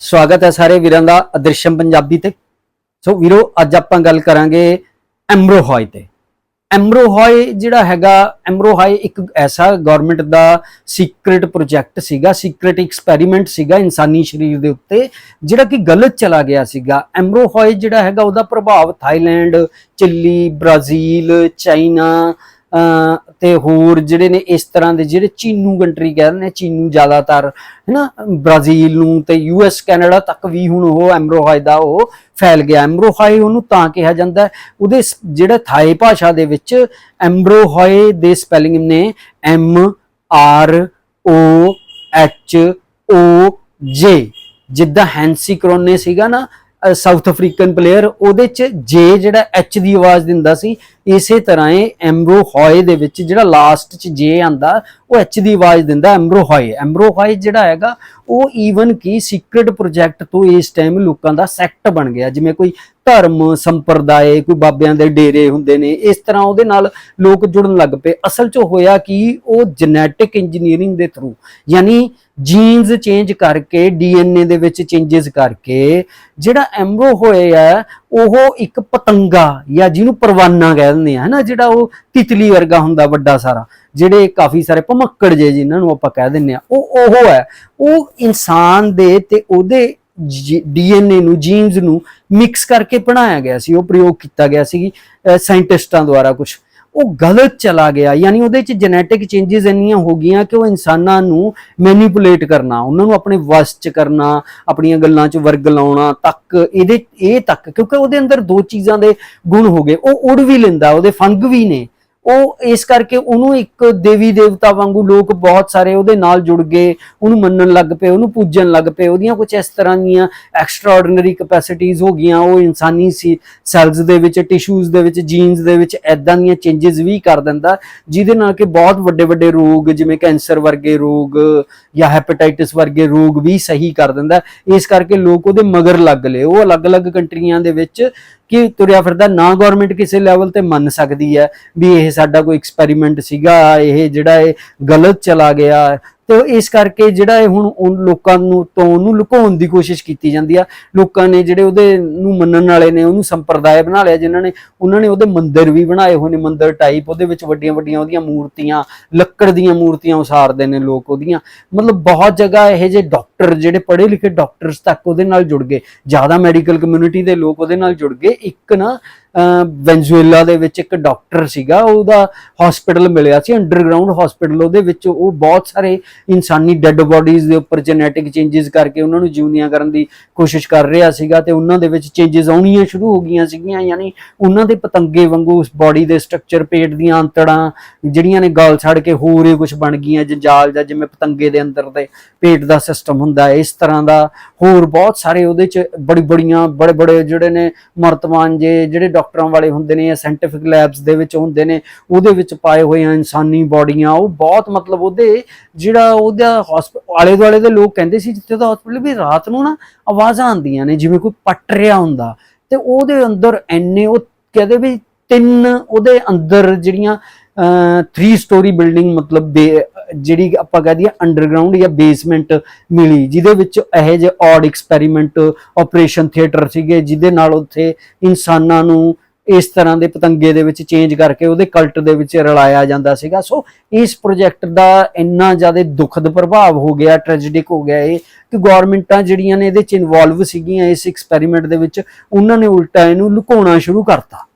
ਸਵਾਗਤ ਹੈ ਸਾਰੇ ਵੀਰਾਂ ਦਾ ਅਦ੍ਰਿਸ਼ਮ ਪੰਜਾਬੀ ਤੇ। ਸੋ ਵੀਰੋ, ਅੱਜ ਆਪਾਂ ਗੱਲ ਕਰਾਂਗੇ ਐਮਰੋਹਾਈ ਤੇ। ਐਮਰੋਹਾਈ ਜਿਹੜਾ ਹੈਗਾ, ਐਮਰੋਹਾਈ ਇੱਕ ਐਸਾ ਗਵਰਨਮੈਂਟ ਦਾ ਸੀਕ੍ਰੀਟ ਪ੍ਰੋਜੈਕਟ ਸੀਗਾ ਸੀਕ੍ਰੀਟ ਐਕਸਪੈਰੀਮੈਂਟ ਸੀਗਾ ਇਨਸਾਨੀ ਸਰੀਰ ਦੇ ਉੱਤੇ, ਜਿਹੜਾ ਕਿ ਗਲਤ ਚਲਾ ਗਿਆ ਸੀਗਾ। ਐਮਰੋਹਾਈ ਜਿਹੜਾ ਹੈਗਾ, ਉਹਦਾ ਪ੍ਰਭਾਵ ਥਾਈਲੈਂਡ, ਚਿਲੀ, ਬ੍ਰਾਜ਼ੀਲ, ਚਾਈਨਾ ਤੇ ਹੋਰ ਜਿਹੜੇ ਨੇ ਇਸ ਤਰ੍ਹਾਂ ਦੇ ਜਿਹੜੇ ਚੀਨੂ ਕੰਟਰੀ ਕਹਿੰਦੇ ਨੇ ਚੀਨੂ ਜ਼ਿਆਦਾਤਰ, ਹੈਨਾ, ਬ੍ਰਾਜ਼ੀਲ ਨੂੰ ਤੇ ਯੂਐਸ ਕੈਨੇਡਾ ਤੱਕ ਵੀ ਹੁਣ ਉਹ ਐਮਰੋਹਾਈ ਦਾ ਉਹ ਫੈਲ ਗਿਆ। ਐਮਰੋਹਾਈ ਉਹਨੂੰ ਤਾਂ ਕਿਹਾ ਜਾਂਦਾ ਉਹਦੇ ਜਿਹੜਾ ਥਾਈ ਭਾਸ਼ਾ ਦੇ ਵਿੱਚ ਐਮਰੋਹਾਈ ਦੇ ਸਪੈਲਿੰਗ ਨੇ M R O H O ਜੇ, ਜਿੱਦਾਂ ਹੈਂਸੀ ਕਰੋਨੇ ਸੀਗਾ ਨਾ ਸਾਊਥ ਅਫਰੀਕਨ ਪਲੇਅਰ, ਉਹਦੇ ਚ ਜੇ ਜਿਹੜਾ ਐਚ ਦੀ ਆਵਾਜ਼ ਦਿੰਦਾ ਸੀ ਇਸੇ ਤਰ੍ਹਾਂ ਇਹ ਐਮਰੋ ਦੇ ਵਿੱਚ ਜਿਹੜਾ ਲਾਸਟ ਚ ਜੇ ਆਂਦਾ, ਉਹ ਐਚ ਦੀ ਆਵਾਜ਼ ਦਿੰਦਾ ਐਮਰੋ ਹੋਏ। ਜਿਹੜਾ ਹੈਗਾ, ਉਹ ਈਵਨ ਕਿ ਸੀਕ੍ਰੀਟ ਪ੍ਰੋਜੈਕਟ ਤੋਂ ਇਸ ਟਾਈਮ ਲੋਕਾਂ ਦਾ ਸੈਕਟ ਬਣ ਗਿਆ। ਜਿਵੇਂ ਕੋਈ ਧਰਮ ਸੰਪਰਦਾਇ ਕੋਈ ਬਾਬਿਆਂ ਦੇ ਡੇਰੇ ਹੁੰਦੇ ਨੇ, ਇਸ ਤਰ੍ਹਾਂ ਉਹਦੇ ਨਾਲ ਲੋਕ ਜੁੜਨ ਲੱਗ ਪਏ। ਅਸਲ 'ਚ ਹੋਇਆ ਕਿ, ਉਹ ਜੈਨੇਟਿਕ ਇੰਜੀਨੀਅਰਿੰਗ ਦੇ ਥਰੂ ਯਾਨੀ ਜੀਨਸ ਚੇਂਜ ਕਰਕੇ ਡੀਐਨਏ ਦੇ ਵਿੱਚ ਚੇਂਜਸ ਕਰਕੇ, ਜਿਹੜਾ ਐਮਰੋ ਹੋਏ ਆ ਉਹ ਇੱਕ ਪਤੰਗਾ ਜਾਂ ਜਿਹਨੂੰ ਪਰਵਾਨਾ ਕਹਿ ਦਿੰਦੇ ਆ, ਹਨਾ, ਜਿਹੜਾ ਉਹ ਤਿਤਲੀ ਵਰਗਾ ਹੁੰਦਾ ਵੱਡਾ ਸਾਰਾ, ਜਿਹੜੇ ਕਾਫੀ ਸਾਰੇ ਭਮੱਕੜ ਜੇ ਜਿਨ੍ਹਾਂ ਨੂੰ ਆਪਾਂ ਕਹਿ ਦਿੰਦੇ ਆ, ਉਹ ਉਹ ਹੈ। ਉਹ ਇਨਸਾਨ ਦੇ ਤੇ ਉਹਦੇ ਡੀਐਨਏ ਨੂੰ ਜੀਨਸ ਨੂੰ ਮਿਕਸ ਕਰਕੇ ਬਣਾਇਆ ਗਿਆ ਸੀ, ਉਹ ਪ੍ਰਯੋਗ ਕੀਤਾ ਗਿਆ ਸੀ ਸਾਇੰਟਿਸਟਾਂ ਦੁਆਰਾ ਕੁਝ ਉਹ ਗਲਤ ਚਲਾ ਗਿਆ। ਯਾਨੀ ਉਹਦੇ ਚ ਜੈਨੇਟਿਕ ਚੇਂਜਸ ਇੰਨੀਆਂ ਹੋ ਗਈਆਂ ਕਿ ਉਹ ਇਨਸਾਨਾਂ ਨੂੰ ਮੈਨੀਪੂਲੇਟ ਕਰਨਾ, ਉਹਨਾਂ ਨੂੰ ਆਪਣੇ ਵਸ ਚ ਕਰਨਾ, ਆਪਣੀਆਂ ਗੱਲਾਂ ਚ ਵਰਗ ਲਾਉਣਾ ਤੱਕ, ਇਹਦੇ, ਇਹ ਤੱਕ, ਕਿਉਂਕਿ ਉਹਦੇ ਅੰਦਰ ਦੋ ਚੀਜ਼ਾਂ ਦੇ ਗੁਣ ਹੋ ਗਏ। ਉਹ ਉੜ ਵੀ ਲੈਂਦਾ, ਉਹਦੇ ਫੰਗ ਵੀ ਨੇ। ਉਹ ਇਸ ਕਰਕੇ ਉਹਨੂੰ ਇੱਕ ਦੇਵੀ ਦੇਵਤਾ ਵਾਂਗੂ ਲੋਕ ਬਹੁਤ ਸਾਰੇ ਉਹਦੇ ਨਾਲ ਜੁੜ ਗਏ, ਉਹਨੂੰ ਮੰਨਣ ਲੱਗ ਪਏ, ਉਹਨੂੰ ਪੂਜਣ ਲੱਗ ਪਏ, ਉਹਦੀਆਂ ਕੁਝ ਇਸ ਤਰ੍ਹਾਂ ਦੀਆਂ ਐਕਸਟਰਾਆਰਡੀਨਰੀ ਕੈਪੈਸਿਟੀਆਂ ਹੋ ਗਈਆਂ, ਉਹ ਇਨਸਾਨੀ ਸੀ ਸੈਲਸ ਦੇ ਵਿੱਚ ਟਿਸ਼ੂਜ਼ ਦੇ ਵਿੱਚ ਜੀਨਸ ਦੇ ਵਿੱਚ ਐਦਾਂ ਦੀਆਂ ਚੇਂਜਸ ਵੀ ਕਰ ਦਿੰਦਾ, ਜਿਹਦੇ ਨਾਲ ਕਿ ਬਹੁਤ ਵੱਡੇ ਵੱਡੇ ਰੋਗ ਜਿਵੇਂ ਕੈਂਸਰ ਵਰਗੇ ਰੋਗ ਜਾਂ ਹੈਪੇਟਾਈਟਿਸ ਵਰਗੇ ਰੋਗ ਵੀ ਸਹੀ ਕਰ ਦਿੰਦਾ, ਇਸ ਕਰਕੇ ਲੋਕ ਉਹਦੇ ਮਗਰ ਲੱਗ ਲਏ, ਉਹ ਅਲੱਗ-ਅਲੱਗ ਕੰਟਰੀਆਂ ਦੇ ਵਿੱਚ ਕਿ ਤੁਰਿਆ ਫਿਰਦਾ ਨਾ ਗਵਰਨਮੈਂਟ ਕਿਸੇ ਲੈਵਲ ਤੇ ਮੰਨ ਸਕਦੀ ਹੈ ਵੀ ਇਹ ਸਾਡਾ ਕੋਈ ਐਕਸਪੈਰੀਮੈਂਟ ਸੀਗਾ, ਇਹ ਜਿਹੜਾ ਇਹ ਗਲਤ ਚਲਾ ਗਿਆ ਤੇ ਇਸ ਕਰਕੇ ਜਿਹੜਾ ਇਹ ਹੁਣ ਉਨ ਲੋਕਾਂ ਨੂੰ ਤੋਂ ਉਹਨੂੰ ਲੁਕਾਉਣ ਦੀ ਕੋਸ਼ਿਸ਼ ਕੀਤੀ ਜਾਂਦੀ ਆ। ਲੋਕਾਂ ਨੇ ਜਿਹੜੇ ਉਹਦੇ ਨੂੰ ਮੰਨਣ ਵਾਲੇ ਨੇ, ਉਹਨੂੰ ਸੰਪਰਦਾਇ ਬਣਾ ਲਿਆ ਜਿਨ੍ਹਾਂ ਨੇ, ਉਹਨਾਂ ਨੇ ਉਹਦੇ ਮੰਦਿਰ ਵੀ ਬਣਾਏ ਹੋਏ ਨੇ, ਮੰਦਿਰ ਟਾਈਪ ਉਹਦੇ ਵਿੱਚ ਵੱਡੀਆਂ ਵੱਡੀਆਂ ਉਹਦੀਆਂ ਮੂਰਤੀਆਂ, ਲੱਕੜ ਦੀਆਂ ਮੂਰਤੀਆਂ ਉਸਾਰਦੇ ਨੇ ਲੋਕ ਉਹਦੀਆਂ। ਮਤਲਬ ਬਹੁਤ ਜਗ੍ਹਾ ਇਹ ਜੇ ਡਾਕਟਰ ਜਿਹੜੇ ਪੜ੍ਹੇ ਲਿਖੇ ਡਾਕਟਰਸ ਤੱਕ ਉਹਦੇ ਨਾਲ ਜੁੜ ਗਏ। ਜ਼ਿਆਦਾ ਮੈਡੀਕਲ ਕਮਿਊਨਿਟੀ ਦੇ ਲੋਕ ਉਹਦੇ ਨਾਲ ਜੁੜ ਗਏ। ਇੱਕ ਨਾ ਵੈਨਜ਼ੂਏਲਾ ਦੇ ਵਿੱਚ ਇੱਕ ਡਾਕਟਰ ਸੀਗਾ, ਉਹਦਾ ਹਸਪੀਟਲ ਮਿਲਿਆ ਸੀ ਅੰਡਰਗਰਾਉਂਡ ਹਸਪੀਟਲ ਉਹਦੇ ਵਿੱਚ ਉਹ ਬਹੁਤ ਸਾਰੇ ਇਨਸਾਨੀ ਡੈੱਡ ਬਾਡੀਜ਼ ਦੇ ਉੱਪਰ ਜੈਨੇਟਿਕ ਚੇਂਜਸ ਕਰਕੇ ਉਹਨਾਂ ਨੂੰ ਜਿਉਂਦੀਆਂ ਕਰਨ ਦੀ ਕੋਸ਼ਿਸ਼ ਕਰ ਰਿਹਾ ਸੀਗਾ ਤੇ ਉਹਨਾਂ ਦੇ ਵਿੱਚ ਚੇਂਜਸ ਆਉਣੀਆਂ ਸ਼ੁਰੂ ਹੋ ਗਈਆਂ ਸੀਗੀਆਂ, ਯਾਨੀ ਉਹਨਾਂ ਦੇ ਪਤੰਗੇ ਵਾਂਗੂ ਉਸ ਬਾਡੀ ਦੇ ਸਟਰਕਚਰ ਪੇਟ ਦੀਆਂ ਅੰਤੜਾਂ ਜਿਹੜੀਆਂ ਨੇ ਗਾਲ ਛੱਡ ਕੇ ਹੋਰ ਹੀ ਕੁਝ ਬਣ ਗਈਆਂ ਜੰਜਾਲ ਜਾਂ ਜਿਵੇਂ ਪਤੰਗੇ ਦੇ ਅੰਦਰ ਦੇ ਪੇਟ ਦਾ ਸਿਸਟਮ ਹੁੰਦਾ ਇਸ ਤਰ੍ਹਾਂ ਦਾ ਹੋਰ ਬਹੁਤ ਸਾਰੇ ਉਹਦੇ ਚ ਬੜੀ ਬੜੀਆਂ ਬੜੇ ਬੜੇ ਜਿਹੜੇ ਨੇ ਮਰਤਮਾਨ ਜੇ ਜਿਹੜੇ ਡਾਕਟਰਾਂ ਵਾਲੇ ਹੁੰਦੇ ਨੇ ਜਾਂ ਸਾਇੰਟਿਫਿਕ ਲੈਬਸ ਦੇ ਵਿੱਚ ਹੁੰਦੇ ਨੇ, ਉਹਦੇ ਵਿੱਚ ਪਾਏ ਹੋਏ ਆ ਇਨਸਾਨੀ ਬਾਡੀਆਂ ਉਹ ਬਹੁਤ ਮਤਲਬ ਉਹਦੇ ਜਿਹੜਾ ਉਹਦਾ ਆਲੇ ਦੁਆਲੇ ਦੇ ਲੋਕ ਕਹਿੰਦੇ ਸੀ ਜਿੱਥੇ ਦਾ ਹਸਪੀਟਲ ਵੀ ਰਾਤ ਨੂੰ ਨਾ ਆਵਾਜ਼ਾਂ ਆਉਂਦੀਆਂ ਨੇ, ਜਿਵੇਂ ਕੋਈ ਪੱਟ ਰਿਹਾ ਹੁੰਦਾ ਤੇ ਉਹਦੇ ਅੰਦਰ ਐਨੇ ਉਹ ਕਹਿੰਦੇ ਵੀ ਤਿੰਨ ਉਹਦੇ ਅੰਦਰ ਜਿਹੜੀਆਂ 3 ਸਟੋਰੀ ਬਿਲਡਿੰਗ ਮਤਲਬ ਬੇ- ਜਿਹੜੀ ਆਪਾਂ ਕਹਿ ਦਈਏ ਅੰਡਰਗਰਾਉਂਡ ਜਾਂ ਬੇਸਮੈਂਟ ਮਿਲੀ, ਜਿਹਦੇ ਵਿੱਚ ਇਹ ਜਿਹੇ ਔਡ ਐਕਸਪੈਰੀਮੈਂਟ ਆਪਰੇਸ਼ਨ ਥੀਏਟਰ ਸੀਗੇ, ਜਿਹਦੇ ਨਾਲ ਉੱਥੇ ਇਨਸਾਨਾਂ ਨੂੰ ਇਸ ਤਰ੍ਹਾਂ ਦੇ ਪਤੰਗੇ ਦੇ ਵਿੱਚ ਚੇਂਜ ਕਰਕੇ ਉਹਦੇ ਕਲਟ ਦੇ ਵਿੱਚ ਰਲਾਇਆ ਜਾਂਦਾ ਸੀਗਾ। ਸੋ ਇਸ ਪ੍ਰੋਜੈਕਟ ਦਾ ਇੰਨਾ ਜ਼ਿਆਦਾ ਦੁਖਦ ਪ੍ਰਭਾਵ ਹੋ ਗਿਆ ਟ੍ਰੈਜੇਡਿਕ ਹੋ ਗਿਆ ਇਹ, ਕਿ ਗਵਰਨਮੈਂਟਾਂ ਜਿਹੜੀਆਂ ਨੇ ਇਹਦੇ ਚ ਇਨਵੋਲਵ ਸੀਗੀਆਂ ਇਸ ਐਕਸਪੈਰੀਮੈਂਟ ਦੇ ਵਿੱਚ, ਉਹਨਾਂ ਨੇ ਉਲਟਾ ਇਹਨੂੰ ਲੁਕਾਉਣਾ ਸ਼ੁਰੂ ਕਰਤਾ।